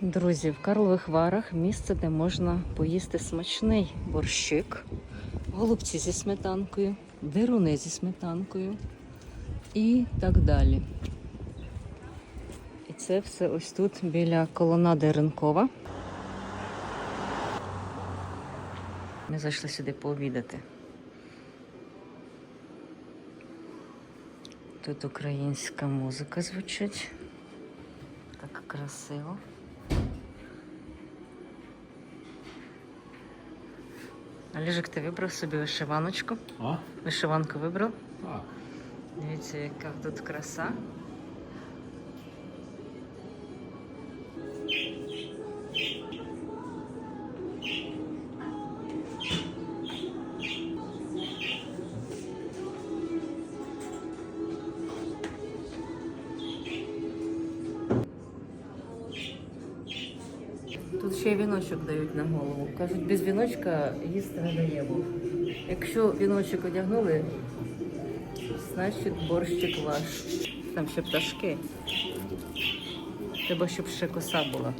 Друзі, в Карлових Варах місце, де можна поїсти смачний борщик, голубці зі сметанкою, дируни зі сметанкою і так далі. І це все ось тут біля колонади Ринкова. Ми зайшли сюди пообідати. Тут українська музика звучить. Так красиво. Олежик, ти вибрав собі вишиваночку? А? Вишиванку вибрав? Так. Дивіться, яка тут краса. Тут ще й віночок дають на голову. Кажуть, без віночка їсти не даємо. Якщо віночок одягнули, Значить, борщик ваш. Там ще пташки. Треба, щоб ще коса була.